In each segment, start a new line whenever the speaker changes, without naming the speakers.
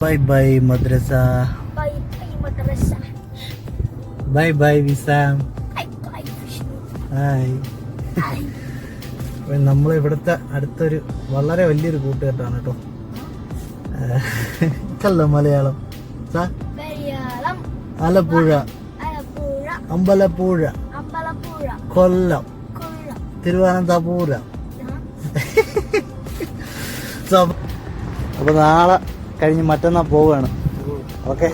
Bye bye madrasa.
Bye bye madrasa.
Bye bye Wisam
Bye bye Vishnu. Bye.
അപ്പോൾ നമ്മൾ ഇവിടുത്തെ അടുത്തൊരു വളരെ വലിയൊരു കൂട്ടുകെട്ടാണ് കേട്ടോ കല്ല മലയാളം. ആലപ്പുഴ. അമ്പലപ്പുഴ. കൊല്ലം. തിരുവനന്തപുരം അപ്പൊ നാളെ കഴിഞ്ഞ് മറ്റന്നാൾ പോവുകയാണ്. ഓക്കെ?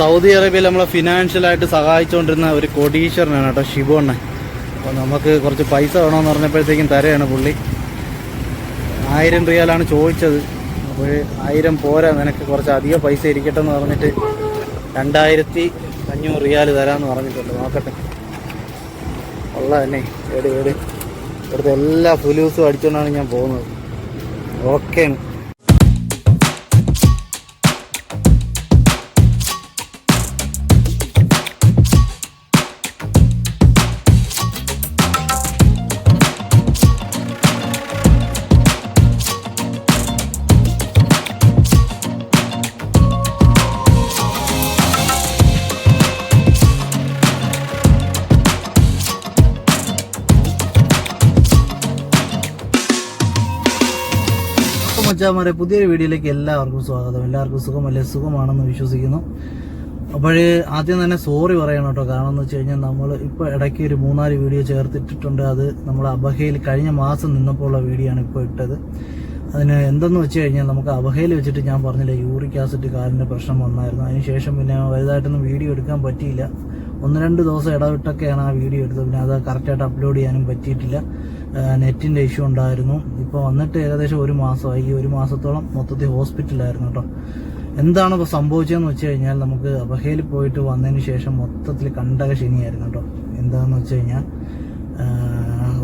സൗദി അറേബ്യയിൽ നമ്മളെ ഫിനാൻഷ്യലായിട്ട് സഹായിച്ചുകൊണ്ടിരുന്ന ഒരു കോടീശ്വരനാണ് കേട്ടോ ഷിബു അണ്ണൻ. അപ്പോൾ നമുക്ക് കുറച്ച് പൈസ വേണമെന്ന് പറഞ്ഞപ്പോഴത്തേക്കും തരയാണ് പുള്ളി. ആയിരം റിയാലാണ് ചോദിച്ചത്. അപ്പോൾ ആയിരം പോരാ നിനക്ക് കുറച്ച് അധികം പൈസ ഇരിക്കട്ടെ എന്ന് പറഞ്ഞിട്ട് രണ്ടായിരത്തി അഞ്ഞൂറ് റിയാൽ തരാമെന്ന് പറഞ്ഞിട്ടുണ്ട്. നോക്കട്ടെ. ഉള്ള തന്നെ. ഏട് ഏട്. ഇവിടുത്തെ എല്ലാ ഫുലൂസും അടിച്ചുകൊണ്ടാണ് ഞാൻ പോകുന്നത്. ഓക്കെ മച്ചാമാരെ പുതിയൊരു വീഡിയോയിലേക്ക് എല്ലാവർക്കും സ്വാഗതം. എല്ലാവർക്കും സുഖമല്ലേ? സുഖമാണെന്ന് വിശ്വസിക്കുന്നു. അപ്പോഴ് ആദ്യം തന്നെ സോറി പറയണം കേട്ടോ. കാരണം എന്ന് വെച്ച് കഴിഞ്ഞാൽ നമ്മൾ ഇപ്പോൾ ഇടയ്ക്ക് ഒരു മൂന്നാൽ വീഡിയോ ചേർത്തിട്ടിട്ടുണ്ട്. അത് നമ്മൾ അബഹയിൽ കഴിഞ്ഞ മാസം നിന്നപ്പോൾ ഉള്ള വീഡിയോ ആണ് ഇപ്പോൾ ഇട്ടത്. അതിന് എന്തെന്ന് വെച്ച് കഴിഞ്ഞാൽ നമുക്ക് അബഹയിൽ വെച്ചിട്ട് ഞാൻ പറഞ്ഞില്ല യൂറിക് ആസിഡ് കാലിന്റെ പ്രശ്നം വന്നായിരുന്നു. അതിനുശേഷം പിന്നെ വലുതായിട്ടൊന്നും വീഡിയോ എടുക്കാൻ പറ്റിയില്ല. ഒന്ന് രണ്ട് ദിവസം ഇടവിട്ടൊക്കെയാണ് ആ വീഡിയോ എടുത്തത്. പിന്നെ അത് കറക്റ്റായിട്ട് അപ്ലോഡ് ചെയ്യാനും പറ്റിയിട്ടില്ല. നെറ്റിന്റെ ഇഷ്യൂ ഉണ്ടായിരുന്നു. ഇപ്പോൾ വന്നിട്ട് ഏകദേശം ഒരു മാസമായി. ഈ ഒരു മാസത്തോളം മൊത്തത്തിൽ ഹോസ്പിറ്റലായിരുന്നു കേട്ടോ. എന്താണ് ഇപ്പോൾ സംഭവിച്ചതെന്ന് വെച്ച് കഴിഞ്ഞാൽ നമുക്ക് അബഹയിൽ പോയിട്ട് വന്നതിന് ശേഷം മൊത്തത്തിൽ കണ്ടക ശനിയായിരുന്നു കേട്ടോ. എന്താണെന്ന് വെച്ച് കഴിഞ്ഞാൽ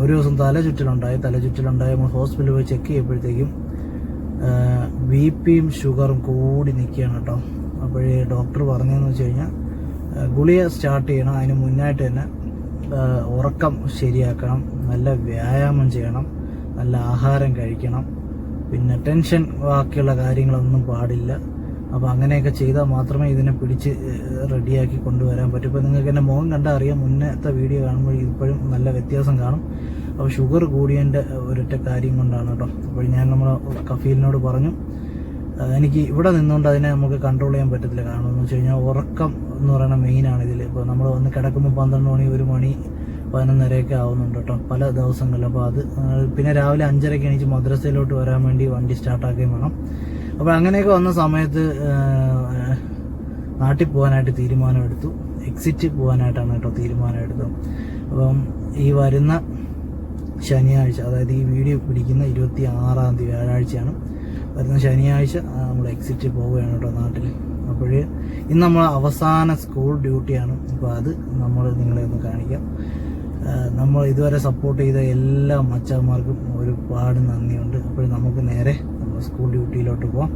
ഒരു ദിവസം തല ചുറ്റിലുണ്ടായി. തല ചുറ്റിലുണ്ടായി. നമ്മൾ ഹോസ്പിറ്റലിൽ പോയി ചെക്ക് ചെയ്യപ്പോഴത്തേക്കും ബി പിയും ഷുഗറും കൂടി നിൽക്കുകയാണ് കേട്ടോ. അപ്പോഴേ ഡോക്ടർ പറഞ്ഞതെന്ന് വെച്ച് കഴിഞ്ഞാൽ ഗുളിക സ്റ്റാർട്ട് ചെയ്യണം. അതിന് മുന്നായിട്ട് തന്നെ ഉറക്കം ശരിയാക്കണം നല്ല വ്യായാമം ചെയ്യണം നല്ല ആഹാരം കഴിക്കണം. പിന്നെ ടെൻഷൻ ബാക്കിയുള്ള കാര്യങ്ങളൊന്നും പാടില്ല. അപ്പോൾ അങ്ങനെയൊക്കെ ചെയ്താൽ മാത്രമേ ഇതിനെ പിടിച്ച് റെഡിയാക്കി കൊണ്ടുവരാൻ പറ്റൂ. ഇപ്പോൾ നിങ്ങൾക്ക് എന്റെ മുഖം കണ്ടാൽ അറിയാം മുന്നത്തെ വീഡിയോ കാണുമ്പോൾ ഇപ്പോഴും നല്ല വ്യത്യാസം കാണും. അപ്പോൾ ഷുഗർ കൂടിയതിന്റെ ഒരൊറ്റ കാര്യം കൊണ്ടാണ് കേട്ടോ. അപ്പോൾ ഞാൻ നമ്മൾ കഫീലിനോട് പറഞ്ഞു എനിക്ക് ഇവിടെ നിന്നുകൊണ്ട് അതിനെ നമുക്ക് കൺട്രോൾ ചെയ്യാൻ പറ്റത്തില്ല. കാരണം എന്ന് വെച്ച് കഴിഞ്ഞാൽ ഉറക്കം എന്ന് പറയുന്ന മെയിനാണ് ഇതിൽ ഇപ്പോൾ നമ്മൾ വന്ന് കിടക്കുമ്പോൾ പന്ത്രണ്ട് മണി ഒരു മണി പതിനൊന്നരയൊക്കെ ആവുന്നുണ്ട് കേട്ടോ പല ദിവസങ്ങളിൽ അപ്പോൾ അത് പിന്നെ രാവിലെ അഞ്ചരയ്ക്ക് എണീച്ച് മദ്രസയിലോട്ട് വരാൻ വേണ്ടി വണ്ടി സ്റ്റാർട്ടാക്കുകയും വേണം. അപ്പോൾ അങ്ങനെയൊക്കെ വന്ന സമയത്ത് നാട്ടിൽ പോകാനായിട്ട് തീരുമാനമെടുത്തു. എക്സിറ്റ് പോകാനായിട്ടാണ് കേട്ടോ തീരുമാനമെടുത്തത്. അപ്പം ഈ വരുന്ന ശനിയാഴ്ച അതായത് ഈ വീഡിയോ പിടിക്കുന്ന ഇരുപത്തി ആറാം തീയതി വ്യാഴാഴ്ചയാണ്. വരുന്ന ശനിയാഴ്ച നമ്മൾ എക്സിറ്റ് പോവുകയാണ് കേട്ടോ നാട്ടിൽ അപ്പോഴേ ഇന്ന് നമ്മൾ അവസാന സ്കൂൾ ഡ്യൂട്ടിയാണ് അപ്പോൾ അത് നമ്മൾ നിങ്ങളെ ഒന്ന് കാണിക്കാം. നമ്മൾ ഇതുവരെ സപ്പോർട്ട് ചെയ്ത എല്ലാ മച്ചാന്മാർക്കും ഒരുപാട് നന്ദിയുണ്ട്. അപ്പോൾ നമുക്ക് നേരെ സ്കൂൾ ഡ്യൂട്ടിയിലോട്ട് പോവാം.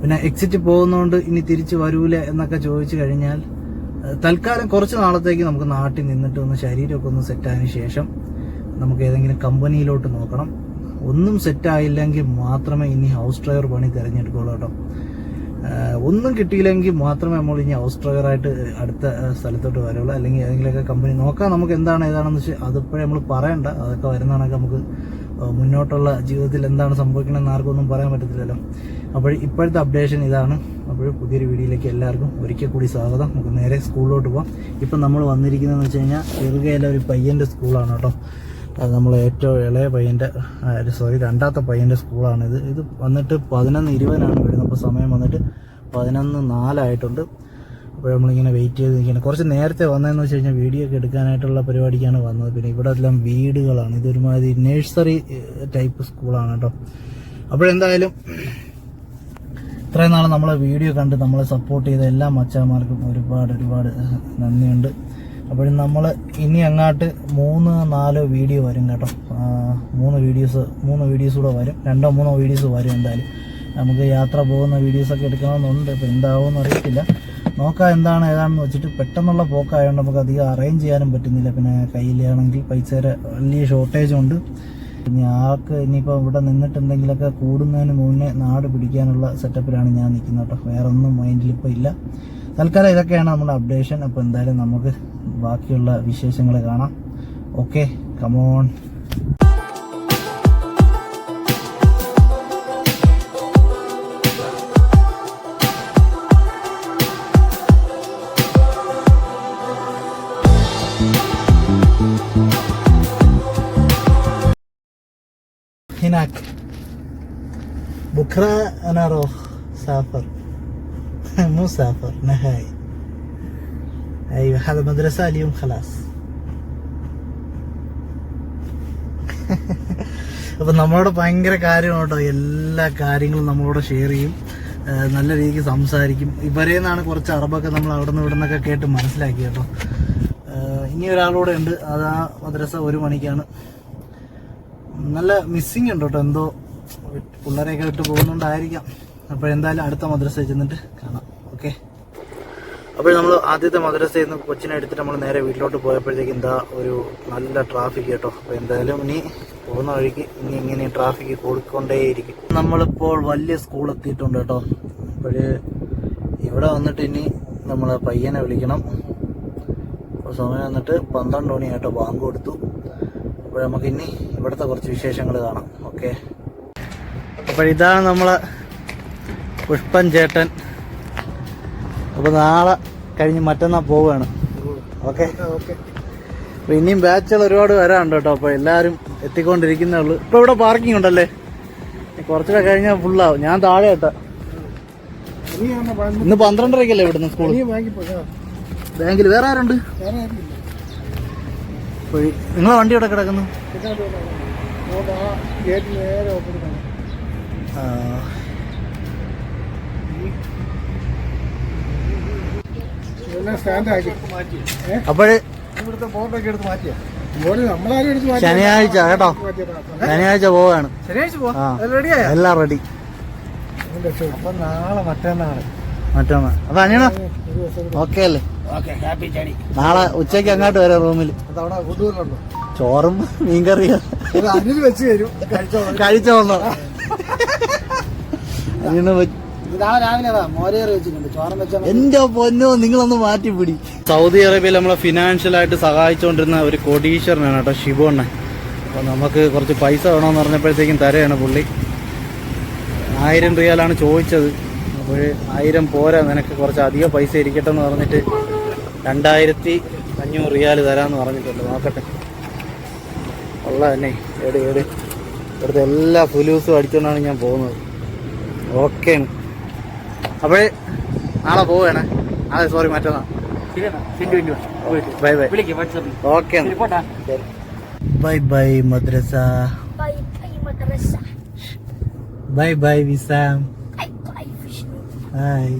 പിന്നെ എക്സിറ്റ് പോകുന്നതുകൊണ്ട് ഇനി തിരിച്ച് വരൂല എന്നൊക്കെ ചോദിച്ചു കഴിഞ്ഞാൽ തൽക്കാലം കുറച്ച് നാളത്തേക്ക് നമുക്ക് നാട്ടിൽ നിന്നിട്ട് ഒന്ന് ശരീരമൊക്കെ ഒന്ന് സെറ്റായതിനു ശേഷം നമുക്ക് ഏതെങ്കിലും കമ്പനിയിലോട്ട് നോക്കണം. ഒന്നും സെറ്റായില്ലെങ്കിൽ മാത്രമേ ഇനി ഹൗസ് ഡ്രൈവർ പണി തിരഞ്ഞെടുക്കുള്ളൂ കേട്ടോ. ഒന്നും കിട്ടിയില്ലെങ്കിൽ മാത്രമേ നമ്മൾ ഇനി ഹൗസ് ഡ്രൈവറായിട്ട് അടുത്ത സ്ഥലത്തോട്ട് വരുള്ളൂ അല്ലെങ്കിൽ ഏതെങ്കിലുമൊക്കെ കമ്പനി നോക്കാം നമുക്ക് എന്താണ് ഏതാണെന്ന് വെച്ചാൽ അതിപ്പോഴേ നമ്മൾ പറയണ്ട. അതൊക്കെ വരുന്നതാണെങ്കിൽ നമുക്ക് മുന്നോട്ടുള്ള ജീവിതത്തിൽ എന്താണ് സംഭവിക്കണമെന്ന് ആർക്കും ഒന്നും പറയാൻ പറ്റത്തില്ലല്ലോ. അപ്പോൾ ഇപ്പോഴത്തെ അപ്ഡേഷൻ ഇതാണ്. അപ്പോൾ പുതിയൊരു വീഡിയോയിലേക്ക് എല്ലാവർക്കും ഒരിക്കൽ കൂടി സ്വാഗതം. നമുക്ക് നേരെ സ്കൂളിലോട്ട് പോകാം ഇപ്പം നമ്മൾ വന്നിരിക്കുന്നതെന്ന് വെച്ച് കഴിഞ്ഞാൽ ചെറുകയിലെ ഒരു പയ്യന്റെ സ്കൂളാണ് കേട്ടോ. നമ്മൾ ഏറ്റവും ഇളയ പയ്യന്റെ സോറി രണ്ടാമത്തെ പയ്യന്റെ സ്കൂളാണിത്. ഇത് വന്നിട്ട് പതിനൊന്ന് ഇരുപതിനാണ് വരുന്നത്. അപ്പോൾ സമയം വന്നിട്ട് പതിനൊന്ന് നാലായിട്ടുണ്ട്. അപ്പോൾ നമ്മളിങ്ങനെ വെയിറ്റ് ചെയ്ത് നിൽക്കണം കുറച്ച് നേരത്തെ വന്നതെന്ന് വെച്ച് കഴിഞ്ഞാൽ വീഡിയോ ഒക്കെ എടുക്കാനായിട്ടുള്ള പരിപാടിക്കാണ് വന്നത്. പിന്നെ ഇവിടെ എല്ലാം വീടുകളാണ്. ഇതൊരുമാതിരി നേഴ്സറി ടൈപ്പ് സ്കൂളാണ് കേട്ടോ. അപ്പോഴെന്തായാലും ഇത്രയും നാൾ നമ്മളെ വീഡിയോ കണ്ട് നമ്മളെ സപ്പോർട്ട് ചെയ്ത എല്ലാ മച്ചാന്മാർക്കും ഒരുപാട് ഒരുപാട് നന്ദിയുണ്ട്. അപ്പോഴും നമ്മൾ ഇനി അങ്ങോട്ട് മൂന്ന് നാലോ വീഡിയോ വരും കേട്ടോ. മൂന്ന് വീഡിയോസ് മൂന്ന് വീഡിയോസ് കൂടെ വരും. രണ്ടോ മൂന്നോ വീഡിയോസ് വരും എന്തായാലും. നമുക്ക് യാത്ര പോകുന്ന വീഡിയോസൊക്കെ എടുക്കണമെന്നുണ്ട്. ഇപ്പോൾ എന്താവുമെന്ന് അറിയത്തില്ല. നോക്കാം എന്താണ് ഏതാണെന്ന് വെച്ചിട്ട് പെട്ടെന്നുള്ള പോക്കായതുകൊണ്ട് നമുക്ക് അധികം അറേഞ്ച് ചെയ്യാനും പറ്റുന്നില്ല. പിന്നെ കയ്യിലാണെങ്കിൽ പൈസയുടെ വലിയ ഷോർട്ടേജ് ഉണ്ട്. ഇനി ആൾക്ക് ഇനിയിപ്പോൾ ഇവിടെ നിന്നിട്ട് എന്തെങ്കിലുമൊക്കെ കൂടുന്നതിന് മുന്നേ നാട് പിടിക്കാനുള്ള സെറ്റപ്പിലാണ് ഞാൻ നിൽക്കുന്നത് കേട്ടോ. വേറൊന്നും മൈൻഡിലിപ്പോൾ ഇല്ല. തൽക്കാലം ഇതൊക്കെയാണ് നമ്മുടെ അപ്ഡേഷൻ അപ്പോൾ എന്തായാലും നമുക്ക് ബാക്കിയുള്ള വിശേഷങ്ങൾ കാണാം ഓക്കെ കമോൺ هناك بكرة أنا أروح سافر مو سافر نهائي أيوة هذا مدرسة اليوم خلاص അപ്പം നമ്മളോട് ഭയങ്കര കാര്യമാണ് കേട്ടോ എല്ലാ കാര്യങ്ങളും നമ്മളോട് ഷെയർ ചെയ്യും ആ, നല്ല രീതിക്ക് സംസാരിക്കും ഇവരെ നിന്നാണ് കുറച്ച് അറബൊക്കെ നമ്മൾ അവിടെ നിന്ന് ഇവിടെ നിന്നൊക്കെ കേട്ട് മനസ്സിലാക്കി കേട്ടോ ആ, ഇനി ഒരാളൂടെ ഉണ്ട് അത് ആ മദ്രസ ഒരു മണിക്കാണ് നല്ല മിസ്സിങ് ഉണ്ട് കേട്ടോ എന്തോ പിള്ളേരെയൊക്കെ വിട്ട് പോകുന്നുണ്ടായിരിക്കാം അപ്പോൾ എന്തായാലും അടുത്ത മദ്രസയിൽ ചെന്നിട്ട് കാണാം ഓക്കെ അപ്പോൾ നമ്മൾ ആദ്യത്തെ മദ്രസയിൽ നിന്ന് കൊച്ചിനെ എടുത്തിട്ട് നമ്മൾ നേരെ വീട്ടിലോട്ട് പോയപ്പോഴത്തേക്ക് എന്താ ഒരു നല്ല ട്രാഫിക് കേട്ടോ. അപ്പോൾ എന്തായാലും ഇനി പോകുന്ന വഴിക്ക് ഇനി ഇങ്ങനെ ട്രാഫിക് കൂടിക്കൊണ്ടേയിരിക്കും. നമ്മളിപ്പോൾ വലിയ സ്കൂൾ എത്തിയിട്ടുണ്ട് കേട്ടോ. അപ്പോൾ ഇവിടെ വന്നിട്ട് ഇനി നമ്മൾ പയ്യനെ വിളിക്കണം. അപ്പോൾ സമയം വന്നിട്ട് പന്ത്രണ്ട് കേട്ടോ ബാങ്ക് കൊടുത്തു. അപ്പോൾ നമുക്ക് ഇനി ഇവിടുത്തെ കുറച്ച് വിശേഷങ്ങൾ കാണാം. ഓക്കെ. അപ്പോൾ ഇതാണ് നമ്മളെ പുഷ്പൻ ചേട്ടൻ. അപ്പോൾ നാളെ കഴിഞ്ഞ് മറ്റന്നാൾ പോവുകയാണ് ഓക്കെ? അപ്പോൾ ഇനിയും ബാച്ചുകൾ ഒരുപാട് വരാനുണ്ട് കേട്ടോ. അപ്പോൾ എല്ലാവരും എത്തിക്കൊണ്ടിരിക്കുന്നേ ഉള്ളൂ ഇപ്പോൾ ഇവിടെ പാർക്കിംഗ് ഉണ്ടല്ലേ? കൊറച്ചൊക്കെ കഴിഞ്ഞാൽ ഫുള്ളാവും ഞാൻ താഴെ കേട്ടോ ഇന്ന് പന്ത്രണ്ടരക്കല്ലേ ഇവിടുന്ന് സ്കൂൾ ബാങ്കിൽ. വേറെ ആരുണ്ട്? നിങ്ങളെ വണ്ടി ഇവിടെ കിടക്കുന്നു? ആ, അപ്പോഴ്
ഇവിടുത്തെ ബോർഡൊക്കെ എടുത്ത് മാറ്റിയ.
ശനിയാഴ്ച കേട്ടോ. ശനിയാഴ്ച പോവാണ്. എല്ലാം റെഡി
അപ്പൊ നാളെ മറ്റന്നാൾ.
മറ്റന്നാ അപ്പൊ അനിയണ ഓക്കെ അല്ലേ?
ഓക്കെ ഹാപ്പി ചടി
നാളെ ഉച്ചയ്ക്ക് അങ്ങോട്ട് വരാം റൂമിൽ ചോറും മീൻകറിയും.
ഇത് അനിൽ നാളെ രാവിലെ മോരേറി വെച്ചിട്ടുണ്ട്. ചോറം വെച്ചാൽ
എന്റെ പൊന്നോ നിങ്ങളൊന്ന് മാറ്റി പിടി. സൗദി അറേബ്യയിൽ നമ്മളെ ഫിനാൻഷ്യൽ ആയിട്ട് സഹായിച്ചുകൊണ്ടിരുന്ന ഒരു കോടീശ്വരനാണ് കേട്ടോ ഷിബോണ്ണൻ അപ്പൊ നമുക്ക് കുറച്ച് പൈസ വേണമെന്ന് പറഞ്ഞപ്പോഴത്തേക്കും തരയാണ് പുള്ളി. ആയിരം റിയാലാണ് ചോദിച്ചത്. അപ്പോൾ ആയിരം പോരാ നിനക്ക് കുറച്ച് അധികം പൈസ ഇരിക്കട്ടെ എന്ന് പറഞ്ഞിട്ട് രണ്ടായിരത്തി അഞ്ഞൂറ് റിയാൽ തരാമെന്ന് പറഞ്ഞിട്ടുണ്ട്. നോക്കട്ടെ. ഉള്ള തന്നെ. എടി എടി. ഇവിടുത്തെ എല്ലാ ഫുലൂസും അടിച്ചുകൊണ്ടാണ് ഞാൻ പോകുന്നത്. ഓക്കെ അപ്പോ നാളെ പോവേണേ നാളെ സോറി മറ്റന്നാ bye bye okay
bye bye മദ്രസ.
Bye bye Wisam. ഹായ്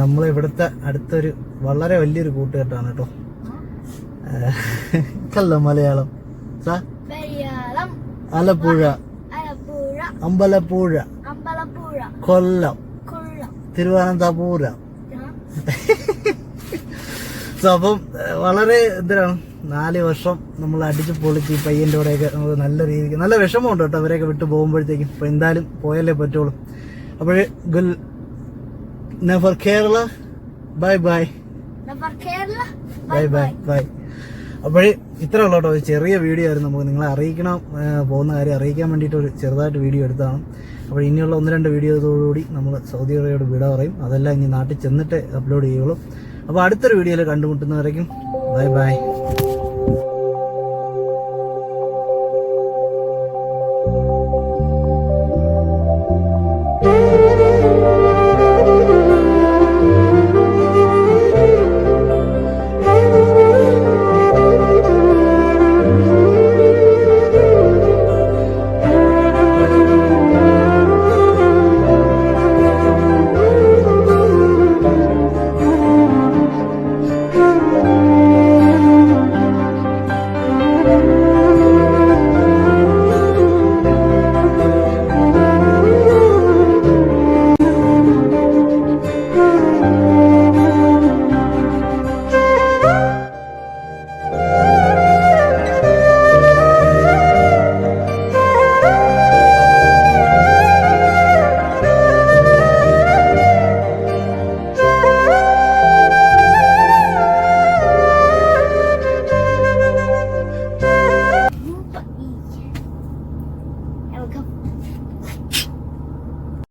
നമ്മൾ ഇവിടുത്തെ അടുത്തൊരു വളരെ വലിയൊരു കൂട്ടുകെട്ടാണ് കേട്ടോ. കല്ല മലയാളം. സാ? ആലപ്പുഴ. അമ്പലപ്പുഴ.
അമ്പലപ്പുഴ.
കൊല്ലം.
കൊല്ലം.
തിരുവനന്തപുരം. സോ അപ്പം വളരെ എന്തിനാണ്? നാല് വർഷം നമ്മൾ അടിച്ച് പൊളിച്ച് ഈ പയ്യന്റെ കൂടെയൊക്കെ നമുക്ക് നല്ല രീതിക്ക് നല്ല വിഷമമുണ്ട് കേട്ടോ അവരെയൊക്കെ വിട്ടു പോകുമ്പോഴത്തേക്കും. ഇപ്പൊ എന്തായാലും പോയല്ലേ പറ്റുള്ളൂ. അപ്പോൾ ഗുൽ നെഫർ Kerala
bye bye.
Bye bye bye അപ്പോഴേ ഇത്ര ഉള്ള കേട്ടോ. ചെറിയ വീഡിയോ ആയിരുന്നു. നമുക്ക് നിങ്ങളെ അറിയിക്കണം പോകുന്ന കാര്യം അറിയിക്കാൻ വേണ്ടിയിട്ട് ഒരു ചെറുതായിട്ട് വീഡിയോ എടുത്താണ് അപ്പോൾ ഇനിയുള്ള ഒന്ന് രണ്ട് വീഡിയോയോടുകൂടി നമ്മൾ സൗദി അറേബ്യയോട് വിട പറയും. അതെല്ലാം ഇനി നാട്ടിൽ ചെന്നിട്ട് അപ്ലോഡ് ചെയ്യുള്ളൂ. അപ്പോൾ അടുത്തൊരു വീഡിയോയിൽ കണ്ടുമുട്ടുന്നവരേക്കും ബൈ ബൈ.